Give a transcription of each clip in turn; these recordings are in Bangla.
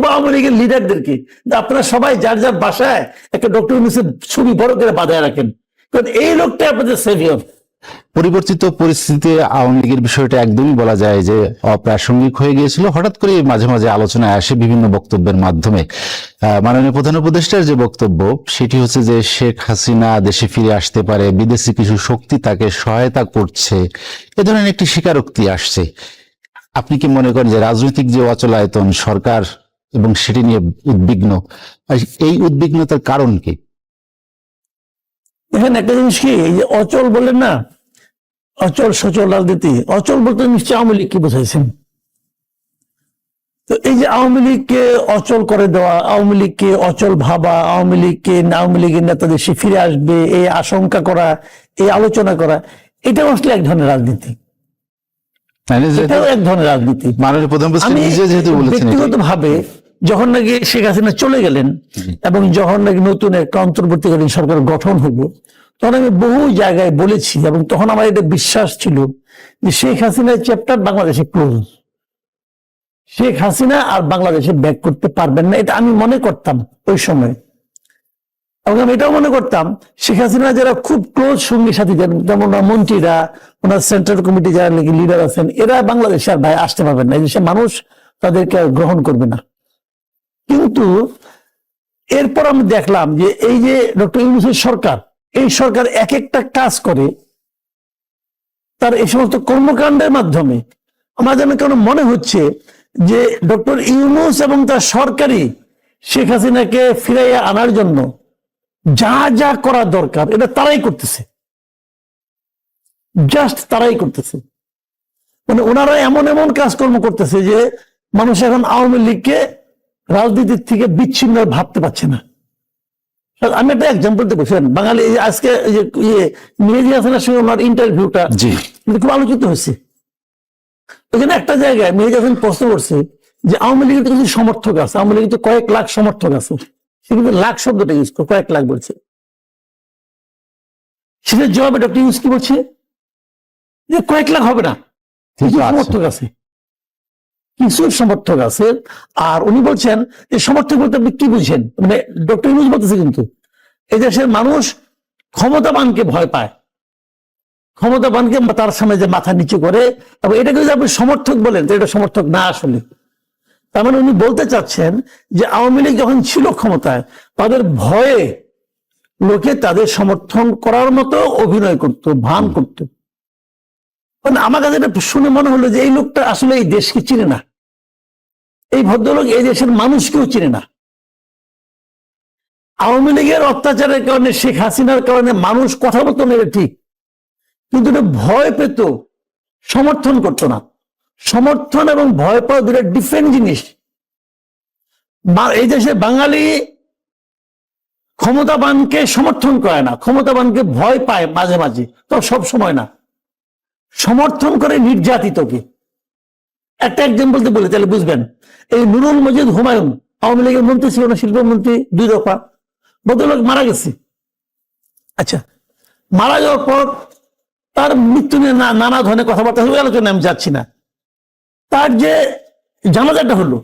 বলব আওয়ামী লীগের লিডারদেরকে আপনারা সবাই যার যার বাসায় একটা ডক্টর ইউনুসের ছবি বড় করে বাঁধায় রাখেন। কারণ এই লোকটা আপনাদের সেভিয়র পরিবর্তিত পরিস্থিতিতে আওয়ামী লীগের বিষয়টা একদমই বলা যায় যে অপ্রাসঙ্গিক হয়ে গিয়েছিল। হঠাৎ করে মাঝে মাঝে আলোচনায় আসে বিভিন্ন বক্তব্যের মাধ্যমে। মাননীয় প্রধান উপদেষ্টার যে বক্তব্য, সেটি হচ্ছে যে শেখ হাসিনা দেশে ফিরে আসতে পারে, বিদেশি কিছু শক্তি তাকে সহায়তা করছে, এ ধরনের একটি স্বীকারোক্তি আসছে। আপনি কি মনে করেন যে রাজনৈতিক যে অচলায়তন সরকার এবং সেটি নিয়ে উদ্বিগ্ন। এই উদ্বিগ্নতার কারণ কি? এখানে একটা জিনিস কি? এই যে অচল বলেন না? অচল সচল রাজনীতি। অচল বলতে নিশ্চয়ই আওয়ামী লীগ কি বোঝাইছেন? তো এই যে আওয়ামী লীগকে অচল করে দেওয়া আওয়ামী লীগকে অচল ভাবা আওয়ামী লীগকে আওয়ামী লীগের নেতাদের সে ফিরে আসবে এই আশঙ্কা করা এই আলোচনা করা এটা আসলে এক ধরনের রাজনীতি। এক ধরনের রাজনীতি। মাননীয় প্রধান নিজে যেহেতু বলেছেন। যখন নাকি শেখ হাসিনা চলে গেলেন এবং যখন নাকি নতুন একটা অন্তর্বর্তীকালীন সরকার গঠন হলো তখন আমি বহু জায়গায় বলেছি এবং তখন আমার এটা বিশ্বাস ছিল যে শেখ হাসিনার চ্যাপ্টার বাংলাদেশে ক্লোজ শেখ হাসিনা আর বাংলাদেশে ব্যাক করতে পারবেন না এটা আমি মনে করতাম ওই সময়। এবং আমি এটাও মনে করতাম শেখ হাসিনা যারা খুব ক্লোজ সঙ্গী সাথী যেমন যেমন ওনার মন্ত্রীরা ওনার সেন্ট্রাল কমিটি যারা নাকি লিডার আছেন এরা বাংলাদেশে আর ভাই আসতে পারবেন না এই দেশের মানুষ তাদেরকে আর গ্রহণ করবে না। কিন্তু এরপর আমি দেখলাম যে এই যে ডক্টর ইউনুসের সরকার, এই সরকার এক একটা কাজ করে তার এই সমস্ত কর্মকাণ্ডের মাধ্যমে। আমার যেন কেন মনে হচ্ছে যে ডক্টর ইউনুস এবং তার সরকারি শেখ হাসিনাকে ফিরাইয়া আনার জন্য যা যা করা দরকার, এটা তারাই করতেছে। জাস্ট তারাই করতেছে। মানে ওনারা এমন এমন কাজকর্ম করতেছে যে মানুষ এখন আওয়ামী লীগকে রাজনীতির থেকে বিচ্ছিন্ন ভাবতে পারছে না। আমি একটা এক্সাম্পল দেবো শোনেন বাঙালি আজকে ইয়ে মেহেদি হাসানের সঙ্গে ওনার ইন্টারভিউটা খুব আলোচিত হয়েছে। ওখানে একটা জায়গায় মেহেদি হাসান প্রশ্ন করছে যে আওয়ামী লীগের তো কিছু সমর্থক আছে আওয়ামী লীগের তো কয়েক লাখ সমর্থক আছে। সে কিন্তু লাখ শব্দটা ইউজ করে কয়েক লাখ বলছে। সেটার জবাবে ডক্টর ইউজ কি বলছে? যে কয়েক লাখ হবে না কিন্তু সমর্থক আছে। কিছু সমর্থক আছে, আর উনি বলছেন যে সমর্থক বলতে আপনি কি বুঝছেন মানে ডক্টর ইউজ বলতেছে কিন্তু দেশের মানুষ ক্ষমতাবানকে ভয় পায়। ক্ষমতাবানকে তার সামনে যে মাথা নিচু করে, এবং এটাকে যদি আপনি সমর্থক বলেন, তো এটা সমর্থক না আসলে। তার মানে উনি বলতে চাচ্ছেন যে, আওয়ামী লীগ যখন ছিল ক্ষমতায়, তাদের ভয়ে লোকে তাদের সমর্থন করার মতো অভিনয় করত, ভান করত। মানে আমার কাছে এটা শুনে মনে হলো যে, এই লোকটা আসলে এই দেশকে চিনে না। এই ভদ্রলোক এই দেশের মানুষকেও চিনে না। আওয়ামী লীগের অত্যাচারের কারণে, শেখ হাসিনার কারণে মানুষ কথা বলতো না ঠিক কিন্তু এটা ভয় পেত, সমর্থন করতো না। সমর্থন এবং ভয় পাওয়া দুটো ডিফারেন্ট জিনিস। এই দেশে বাঙালি ক্ষমতাবানকে সমর্থন করে না, ক্ষমতাবানকে ভয় পায় মাঝে মাঝে, তো সব সময় না। সমর্থন করে নির্যাতিতকে। একটা এক্সাম্পল বলে, তাহলে বুঝবেন এই নুরুল মজিদ হুমায়ুন আওয়ামী লীগের মন্ত্রী ছিল না শিল্পমন্ত্রী দুই দফা। ভদ্রলোক মারা গেছে। আচ্ছা। মারা যাওয়ার পর তার মৃত্যু নিয়ে নানা ধরনের কথাবার্তা হয়ে আলোচনা আমি যাচ্ছি না। তার যে জানাজাটা হলো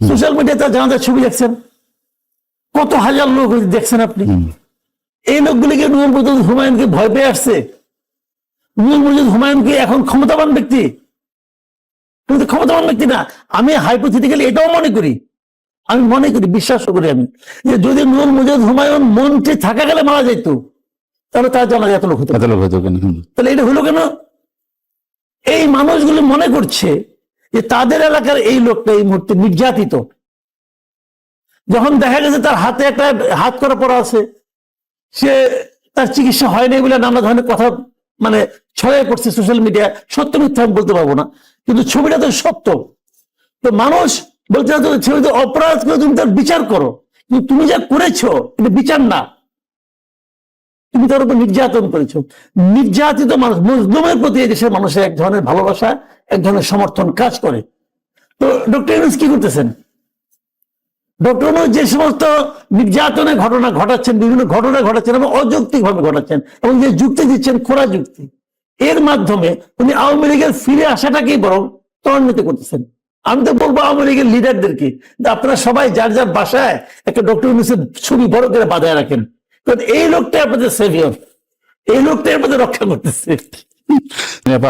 সোশ্যাল মিডিয়ায় তার জানাজার ছবি দেখছেন। কত হাজার লোক দেখছেন আপনি। এই লোকগুলিকে নুরুল মজিদ হুমায়ুনকে ভয় পেয়ে আসছে। নুরুল মজিদ হুমায়ুনকে এখন ক্ষমতাবান ব্যক্তি কিন্তু ক্ষমতাবান ব্যক্তি না। আমি হাইপোথেটিক্যালি এটাও মনে করি। আমি মনে করি বিশ্বাস করি আমি যে যদি নুরুল মজিদ হুমায়ুন মন্ত্রী থাকা গেলে মারা যেত তাহলে তার জানাজা এত লোক হতো কেন? তাহলে এটা হলো কেন? এই মানুষগুলো মনে করছে যে তাদের এলাকার এই লোকটা এই মুহূর্তে নির্যাতিত। যখন দেখা গেছে তার হাতে একটা হাত করা পড়া আছে সে তার চিকিৎসা হয়নি বলে নানা ধরনের কথা মানে ছড়িয়ে পড়ছে সোশ্যাল মিডিয়া সত্য মিথ্যা আমি বলতে পারব না। কিন্তু ছবিটা তো সত্য তো মানুষ বলছে তো ছবিতে অপরাধ করে তুমি তার বিচার করো। কিন্তু তুমি যা করেছ, এটা বিচার না। তুমি তার উপর নির্যাতন করেছ। নির্যাতিত মানুষ মজলুমের প্রতি দেশের মানুষের এক ধরনের ভালোবাসা, এক ধরনের সমর্থন কাজ করে। তো ডক্টর ইউনুস কি করতেছেন? ডক্টর ইউনুস যে সমস্ত নির্যাতনের ঘটনা ঘটাচ্ছেন, বিভিন্ন ঘটনা ঘটাচ্ছেন এবং অযৌক্তিক ভাবে ঘটাচ্ছেন এবং যে যুক্তি দিচ্ছেন খোরা যুক্তি। এর মাধ্যমে উনি আওয়ামী লীগের ফিরে আসাটাকেই বরং ত্বরান্বিত করতেছেন। আমি তো বলব আওয়ামী লীগের লিডারদেরকে যে আপনারা সবাই যার যার বাসায় একটা ডক্টর ইউনুসের ছবি বড় করে বাঁধায় রাখেন। কারণ এই লোকটা আপনাদের সেভিয়র এই লোকটাই আপনাদের রক্ষা করতেছে।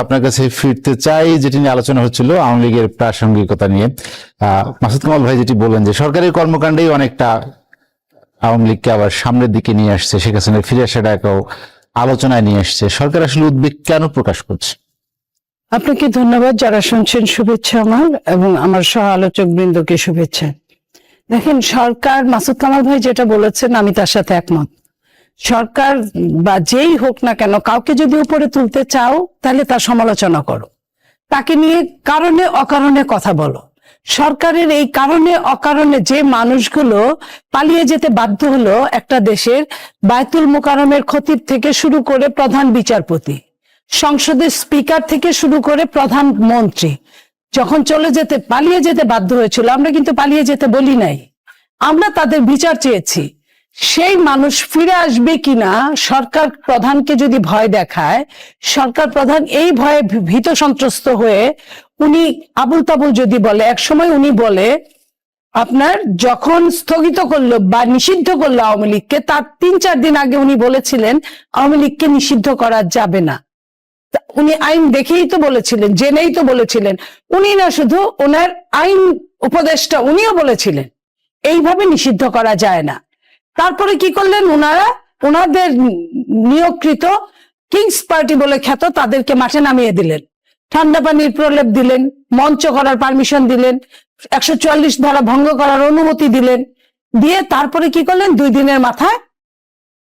আপনার কাছে ফিরতে চাই, যেটি নিয়ে আলোচনা হচ্ছিল আওয়ামী লীগের প্রাসঙ্গিকতা নিয়ে। মাসুদ কামাল ভাই যেটি বললেন যে সরকারের কর্মকাণ্ডেই অনেকটা আওয়ামী লীগকে আবার সামনের দিকে নিয়ে আসছে। শেখ ফিরে আসাটাকেও আলোচনায় নিয়ে আসছে সরকার আসলে উদ্বেগ কেন প্রকাশ করছে? আপনাকে ধন্যবাদ। যারা শুনছেন, শুভেচ্ছা আমার এবং আমার সহ আলোচক বৃন্দকে শুভেচ্ছা। দেখেন, সরকার, মাসুদ কামাল ভাই যেটা বলেছেন, আমি তার সাথে একমত। সরকার বা যেই হোক না কেন, কাউকে যদি উপরে তুলতে চাও, তাহলে তার সমালোচনা করো। তাকে নিয়ে কারণে, অকারণে কথা বলো। সরকারের এই কারণে অকারণে যে মানুষগুলো পালিয়ে যেতে বাধ্য হলো একটা দেশের বায়তুল মোকারমের ক্ষতির থেকে শুরু করে প্রধান বিচারপতি, সংসদের স্পিকার থেকে শুরু করে প্রধান মন্ত্রী, যখন চলে যেতে, পালিয়ে যেতে বাধ্য হয়েছিল, আমরা কিন্তু পালিয়ে যেতে বলি নাই। আমরা তাদের বিচার চেয়েছি। সেই মানুষ ফিরে আসবে কিনা সরকার প্রধানকে যদি ভয় দেখায়, সরকার প্রধান এই ভয়ে ভীত সন্ত্রস্ত হয়ে উনি আবুল তাবুল যদি বলে এক সময় উনি বলে, আপনার যখন স্থগিত করল বা নিষিদ্ধ করল আওয়ামী লীগকে, তার তিন চার দিন আগে উনি বলেছিলেন, আওয়ামী লীগকে নিষিদ্ধ করা যাবে না। উনি আইন দেখেই তো বলেছিলেন, জেনেই তো বলেছিলেন। উনি না শুধু ওনার আইন উপদেষ্টা উনিও বলেছিলেন, এইভাবে নিষিদ্ধ করা যায় না। তারপরে কি করলেন? ওনারা ওনাদের নিয়োগকৃত কিংস পার্টি বলে খ্যাত তাদেরকে মাঠে নামিয়ে দিলেন। ঠান্ডা পানির প্রলেপ দিলেন, মঞ্চ করার পারমিশন দিলেন, একশো চুয়াল্লিশ ধারা ভঙ্গ করার অনুমতি দিলেন। দিয়ে তারপরে কি করলেন? দুই দিনের মাথায়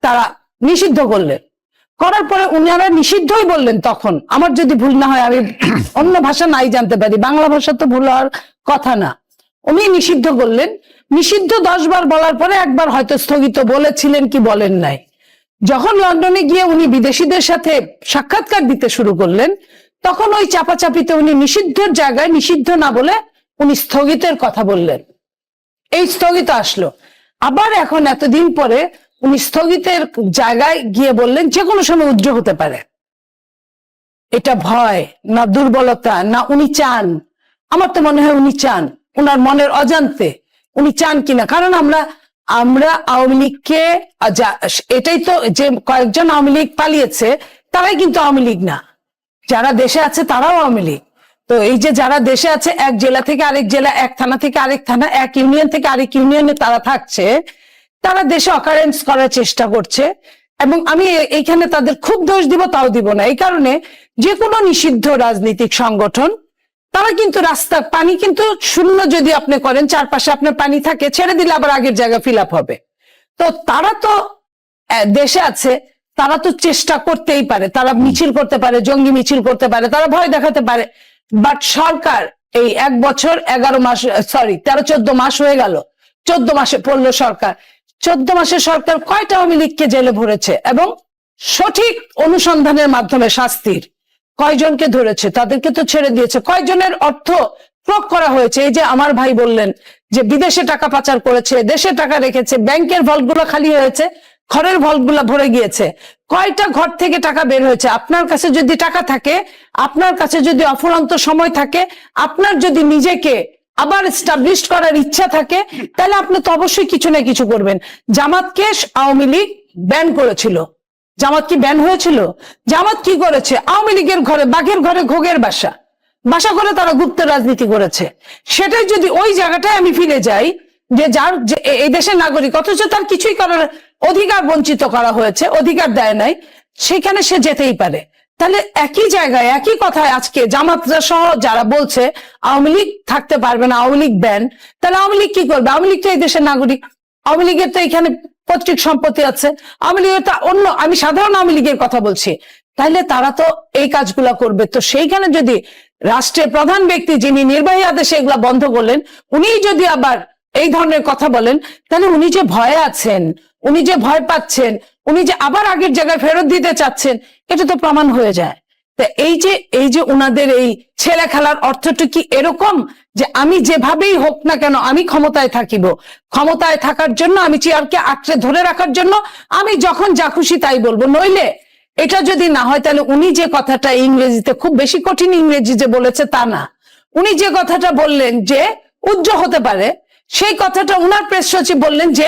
তারা নিষিদ্ধ করলেন। করার পরে উনারা নিষিদ্ধই বললেন তখন, আমার যদি ভুল না হয়, আমি অন্য ভাষা নাই জানতে পারি, বাংলা ভাষা তো ভুল হওয়ার কথা না। উনি নিষিদ্ধ করলেন। নিষিদ্ধ দশ বার বলার পরে একবার হয়তো স্থগিত বলেছিলেন কি বলেন নাই। যখন লন্ডনে গিয়ে উনি বিদেশিদের সাথে সাক্ষাৎকার দিতে শুরু করলেন, তখন ওই চাপাচাপিতে উনি নিষিদ্ধের জায়গায় নিষিদ্ধ না বলে উনি স্থগিতের কথা বললেন। এই স্থগিত আসলো। আবার এখন এতদিন পরে উনি স্থগিতের জায়গায় গিয়ে বললেন যে কোনো সময় উদ্র হতে পারে। এটা ভয়, না দুর্বলতা, না উনি চান। আমার তো মনে হয় উনি চান। উনার মনের অজান্তে উনি চান কিনা? কারণ আমরা আমরা আওয়ামী লীগকে এটাই তো যে কয়েকজন আওয়ামী লীগ পালিয়েছে, তারাই কিন্তু আওয়ামী লীগ না। যারা দেশে আছে তারাও আওয়ামী লীগ। তো এই যে যারা দেশে আছে, এক জেলা থেকে আরেক জেলা, এক থানা থেকে আরেক থানা, এক ইউনিয়ন থেকে আরেক ইউনিয়নে তারা থাকছে, তারা দেশে অকারেন্স করার চেষ্টা করছে, এবং আমি এইখানে তাদের খুব দোষ দিব, তাও দিব না। এই কারণে যে কোনো নিষিদ্ধ রাজনৈতিক সংগঠন তারা কিন্তু রাস্তা, পানি কিন্তু শূন্য যদি আপনি করেন, চারপাশে আপনার পানি থাকে, ছেড়ে দিলে আবার আগের জায়গা ফিল হবে। তো তারা তো দেশে আছে, তারা তো চেষ্টা করতেই পারে। তারা মিছিল করতে পারে, জঙ্গি মিছিল করতে পারে, তারা ভয় দেখাতে পারে। বাট সরকার এই এক বছর এগারো মাস সরি তেরো, চোদ্দ মাস হয়ে গেল। চোদ্দ মাসে পড়ল সরকার। চোদ্দ মাসে সরকার কয়টা আওয়ামী লীগকে জেলে ভরেছে? এবং সঠিক অনুসন্ধানের মাধ্যমে শাস্তির কয়জনকে ধরেছে? তাদেরকে তো ছেড়ে দিয়েছে। কয়জনের অর্থ প্রয়োগ করা হয়েছে? এই যে আমার ভাই বললেন যে বিদেশে টাকা পাচার করেছে, দেশে টাকা রেখেছে, ব্যাংকের ভল্টগুলো খালি হয়েছে, ঘরের ভল্টগুলো ভরে গিয়েছে। কয়টা ঘর থেকে টাকা বের হয়েছে? আপনার কাছে যদি টাকা থাকে, আপনার কাছে যদি অফুরন্ত সময় থাকে, আপনার যদি নিজেকে আবার স্টাবলিশ করার ইচ্ছা থাকে, তাহলে আপনি তো অবশ্যই কিছু না কিছু করবেন। জামাতকে আওয়ামী লীগ ব্যান করেছিল। জামাত কি ব্যান হয়েছিল? জামাত কি করেছে? আওয়ামী লীগের ঘরে, বাঘের ঘরে, ঘোগের বাসা। বাসা করে তারা গুপ্ত রাজনীতি করেছে। সেটাই যদি ওই জায়গাটায় আমি ফিরে যাই, যে যার এই দেশের নাগরিক, অথচ তার কিছুই করার অধিকার বঞ্চিত করা হয়েছে, অধিকার দেয় নাই, সেখানে সে যেতেই পারে। তাহলে একই জায়গায়, একই কথায় আজকে জামাতরা সহ যারা বলছে, আওয়ামী লীগ থাকতে পারবে না, আওয়ামী লীগ ব্যান তাহলে আওয়ামী লীগ কি করবে? আওয়ামী লীগ তো এই দেশের নাগরিক। আওয়ামী লীগের তো এখানে পৈতৃক সম্পত্তি আছে। আওয়ামী লীগের তো অন্য, আমি সাধারণ আওয়ামী লীগের কথা বলছি। তাহলে তারা তো এই কাজগুলা করবে। তো সেইখানে যদি রাষ্ট্রের প্রধান ব্যক্তি যিনি নির্বাহী আদেশে এগুলা বন্ধ করলেন, উনি যদি আবার এই ধরনের কথা বলেন, তাহলে উনি যে ভয়ে আছেন, উনি যে ভয় পাচ্ছেন, উনি যে আবার আগের জায়গায় ফেরত দিতে চাচ্ছেন, এটা তো প্রমাণ হয়ে যায়। তা এই যে এই যে উনাদের এই ছেলে খেলার অর্থটা কি এরকম? যে আমি যেভাবেই হোক না কেন আমি ক্ষমতায় থাকিব। ক্ষমতায় থাকার জন্য, আমি চেয়ারকে আঁকড়ে ধরে রাখার জন্য আমি যখন যা খুশি তাই বলব। নইলে এটা যদি না হয়, তাহলে উনি যে কথাটা ইংরেজিতে খুব বেশি কঠিন ইংরেজি যে বলেছে তা না। উনি যে কথাটা বললেন যে উজ্জ হতে পারে, সেই কথাটা উনার প্রেস সচিব বললেন যে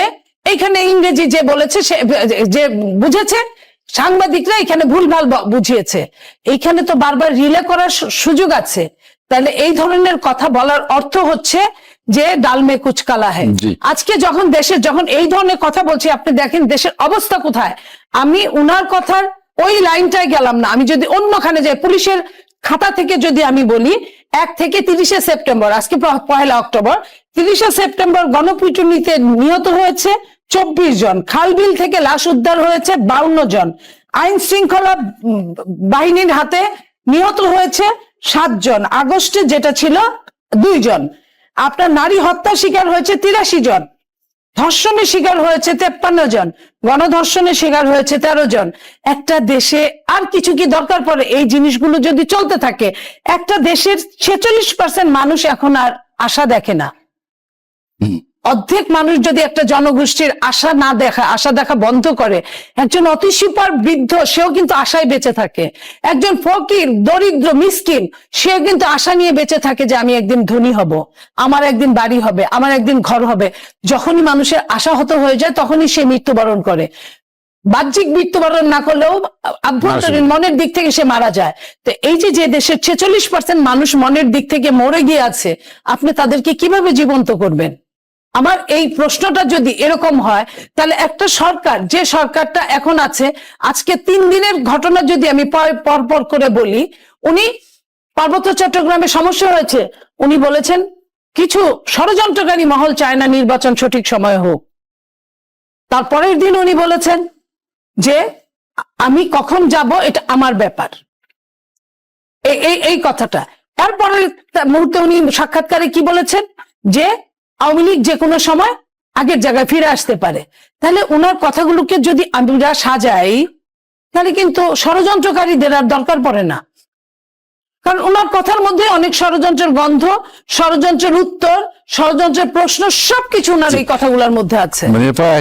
এখানে ইংরেজি যে বলেছে, সে যে বুঝেছে, সাংবাদিকরা এখানে ভুলভাল বুঝিয়েছে। এইখানে তো বারবার রিলে করার সুযোগ আছে। তাহলে এই ধরনের কথা বলার অর্থ হচ্ছে যে ডালমে কুচকালা হ্যাঁ আজকে যখন দেশের যখন এই ধরনের কথা বলছি আপনি দেখেন দেশের অবস্থা কোথায়। আমি উনার কথার ওই লাইনটায় গেলাম না। আমি যদি অন্যখানে যাই পুলিশের খাতা থেকে যদি আমি বলি এক থেকে তিরিশে সেপ্টেম্বর আজকে প- পহেলা অক্টোবর তিরিশে সেপ্টেম্বর গণপিটুনিতে নিহত হয়েছে চব্বিশ জন। খালবিল থেকে লাশ উদ্ধার হয়েছে বাউন্ন জন। আইন শৃঙ্খলা বাহিনীর হাতে নিহত হয়েছে সাতজন। আগস্টে যেটা ছিল, দুইজন। আপনার নারী হত্যার শিকার হয়েছে তিরাশি জন। ধর্ষণের শিকার হয়েছে তেপ্পান্ন জন। গণধর্ষণের শিকার হয়েছে তেরো জন। একটা দেশে আর কিছু কি দরকার পড়ে? এই জিনিসগুলো যদি চলতে থাকে, একটা দেশের ছেচল্লিশ পার্সেন্ট মানুষ এখন আর আশা দেখে না। অর্ধেক মানুষ যদি একটা জনগোষ্ঠীর আশা না দেখা আশা দেখা বন্ধ করে একজন অতি সুপার বৃদ্ধ সেও কিন্তু আশায় বেঁচে থাকে। একজন ফকির দরিদ্র মিসকিন সেও কিন্তু আশা নিয়ে বেঁচে থাকে যে আমি একদিন ধনী হব আমার একদিন বাড়ি হবে আমার একদিন ঘর হবে। যখনই মানুষের আশা হত হয়ে যায় তখনই সে মৃত্যুবরণ করে। বাহ্যিক মৃত্যুবরণ না করলেও আভ্যন্তরীণ মনের দিক থেকে সে মারা যায়। তো এই যে যে দেশের ছেচল্লিশ পার্সেন্ট মানুষ মনের দিক থেকে মরে গিয়ে আছে আপনি তাদেরকে কীভাবে জীবন্ত করবেন? আমার এই প্রশ্নটা যদি এরকম হয়, তাহলে একটা সরকার, যে সরকারটা এখন আছে, আজকে তিন দিনের ঘটনা যদি আমি পর- পর পর করে বলি, উনি পার্বত্য চট্টগ্রামে সমস্যা হয়েছে। উনি বলেছেন, কিছু ষড়যন্ত্রকারী মহল চায় না নির্বাচন সঠিক সময় হোক। তারপরের দিন উনি বলেছেন যে, আমি কখন যাব, এটা আমার ব্যাপার। এই কথাটা। তারপরে তা- মুহূর্তে উনি সাক্ষাৎকারে কি বলেছেন? যে আওয়ামী লীগ যে কোনো সময় আগের জায়গায় ফিরে আসতে পারে। তাহলে ওনার কথাগুলোকে যদি আমরা সাজাই তাহলে কিন্তু ষড়যন্ত্রকারীদের আর দরকার পড়ে না। কারণ ওনার কথার মধ্যে অনেক ষড়যন্ত্রের গন্ধ ষড়যন্ত্রের উত্তর ষড়যন্ত্রের প্রশ্ন সবকিছু ওনার এই কথাগুলোর মধ্যে আছে। মানে